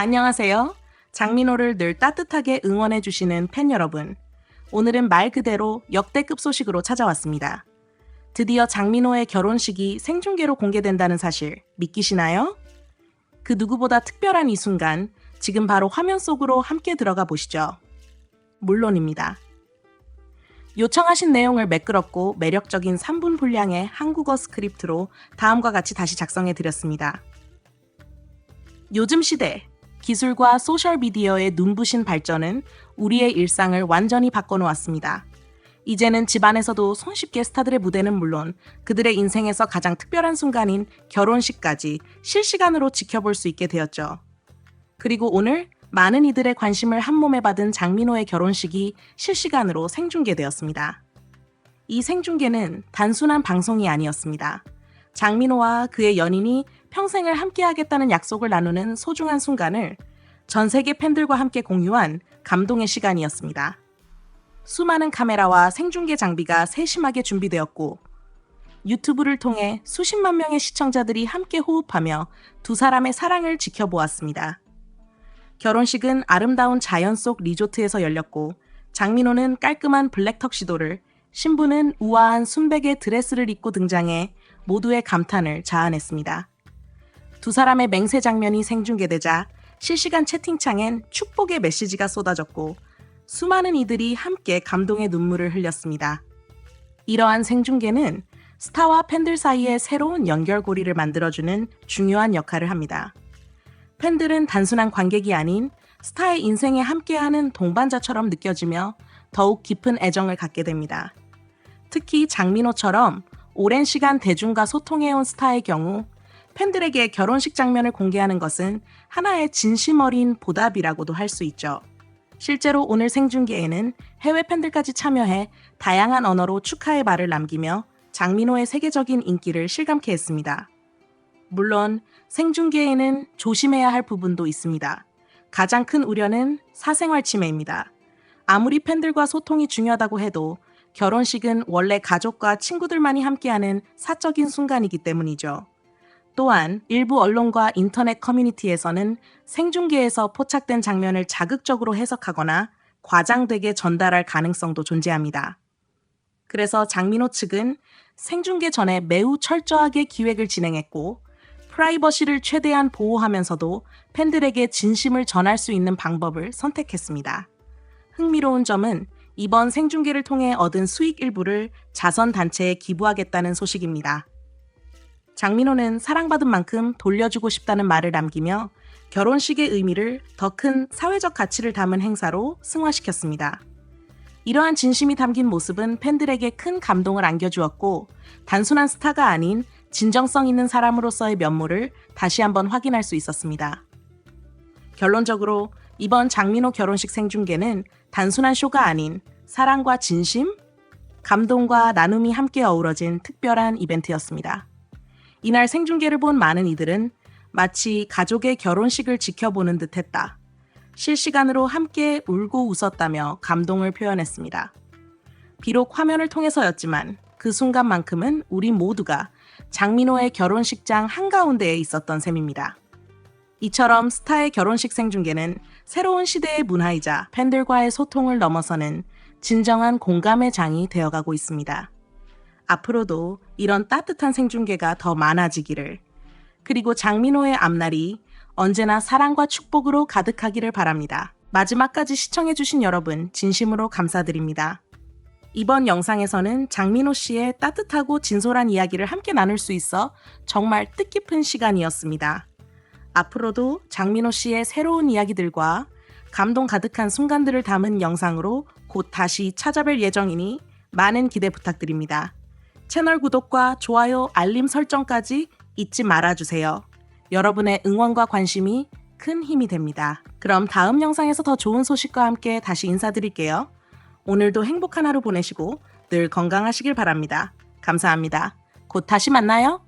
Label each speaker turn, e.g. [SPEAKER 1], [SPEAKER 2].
[SPEAKER 1] 안녕하세요. 장민호를 늘 따뜻하게 응원해주시는 팬 여러분. 오늘은 말 그대로 역대급 소식으로 찾아왔습니다. 드디어 장민호의 결혼식이 생중계로 공개된다는 사실 믿기시나요? 그 누구보다 특별한 이 순간, 지금 바로 화면 속으로 함께 들어가 보시죠. 물론입니다. 요청하신 내용을 매끄럽고 매력적인 3분 분량의 한국어 스크립트로 다음과 같이 다시 작성해 드렸습니다. 요즘 시대 기술과 소셜미디어의 눈부신 발전은 우리의 일상을 완전히 바꿔놓았습니다. 이제는 집안에서도 손쉽게 스타들의 무대는 물론 그들의 인생에서 가장 특별한 순간인 결혼식까지 실시간으로 지켜볼 수 있게 되었죠. 그리고 오늘 많은 이들의 관심을 한 몸에 받은 장민호의 결혼식이 실시간으로 생중계되었습니다. 이 생중계는 단순한 방송이 아니었습니다. 장민호와 그의 연인이 평생을 함께하겠다는 약속을 나누는 소중한 순간을 전 세계 팬들과 함께 공유한 감동의 시간이었습니다. 수많은 카메라와 생중계 장비가 세심하게 준비되었고 유튜브를 통해 수십만 명의 시청자들이 함께 호흡하며 두 사람의 사랑을 지켜보았습니다. 결혼식은 아름다운 자연 속 리조트에서 열렸고 장민호는 깔끔한 블랙 턱 시도를 신부는 우아한 순백의 드레스를 입고 등장해 모두의 감탄을 자아냈습니다. 두 사람의 맹세 장면이 생중계되자 실시간 채팅창엔 축복의 메시지가 쏟아졌고 수많은 이들이 함께 감동의 눈물을 흘렸습니다. 이러한 생중계는 스타와 팬들 사이의 새로운 연결고리를 만들어주는 중요한 역할을 합니다. 팬들은 단순한 관객이 아닌 스타의 인생에 함께하는 동반자처럼 느껴지며 더욱 깊은 애정을 갖게 됩니다. 특히 장민호처럼 오랜 시간 대중과 소통해온 스타의 경우 팬들에게 결혼식 장면을 공개하는 것은 하나의 진심 어린 보답이라고도 할 수 있죠. 실제로 오늘 생중계에는 해외 팬들까지 참여해 다양한 언어로 축하의 말을 남기며 장민호의 세계적인 인기를 실감케 했습니다. 물론 생중계에는 조심해야 할 부분도 있습니다. 가장 큰 우려는 사생활 침해입니다. 아무리 팬들과 소통이 중요하다고 해도 결혼식은 원래 가족과 친구들만이 함께하는 사적인 순간이기 때문이죠. 또한 일부 언론과 인터넷 커뮤니티에서는 생중계에서 포착된 장면을 자극적으로 해석하거나 과장되게 전달할 가능성도 존재합니다. 그래서 장민호 측은 생중계 전에 매우 철저하게 기획을 진행했고 프라이버시를 최대한 보호하면서도 팬들에게 진심을 전할 수 있는 방법을 선택했습니다. 흥미로운 점은 이번 생중계를 통해 얻은 수익 일부를 자선 단체에 기부하겠다는 소식입니다. 장민호는 사랑받은 만큼 돌려주고 싶다는 말을 남기며 결혼식의 의미를 더 큰 사회적 가치를 담은 행사로 승화시켰습니다. 이러한 진심이 담긴 모습은 팬들에게 큰 감동을 안겨주었고 단순한 스타가 아닌 진정성 있는 사람으로서의 면모를 다시 한번 확인할 수 있었습니다. 결론적으로 이번 장민호 결혼식 생중계는 단순한 쇼가 아닌 사랑과 진심, 감동과 나눔이 함께 어우러진 특별한 이벤트였습니다. 이날 생중계를 본 많은 이들은 마치 가족의 결혼식을 지켜보는 듯 했다. 실시간으로 함께 울고 웃었다며 감동을 표현했습니다. 비록 화면을 통해서였지만 그 순간만큼은 우리 모두가 장민호의 결혼식장 한가운데에 있었던 셈입니다. 이처럼 스타의 결혼식 생중계는 새로운 시대의 문화이자 팬들과의 소통을 넘어서는 진정한 공감의 장이 되어가고 있습니다. 앞으로도 이런 따뜻한 생중계가 더 많아지기를, 그리고 장민호의 앞날이 언제나 사랑과 축복으로 가득하기를 바랍니다. 마지막까지 시청해주신 여러분, 진심으로 감사드립니다. 이번 영상에서는 장민호 씨의 따뜻하고 진솔한 이야기를 함께 나눌 수 있어 정말 뜻깊은 시간이었습니다. 앞으로도 장민호 씨의 새로운 이야기들과 감동 가득한 순간들을 담은 영상으로 곧 다시 찾아뵐 예정이니 많은 기대 부탁드립니다. 채널 구독과 좋아요, 알림 설정까지 잊지 말아주세요. 여러분의 응원과 관심이 큰 힘이 됩니다. 그럼 다음 영상에서 더 좋은 소식과 함께 다시 인사드릴게요. 오늘도 행복한 하루 보내시고 늘 건강하시길 바랍니다. 감사합니다. 곧 다시 만나요.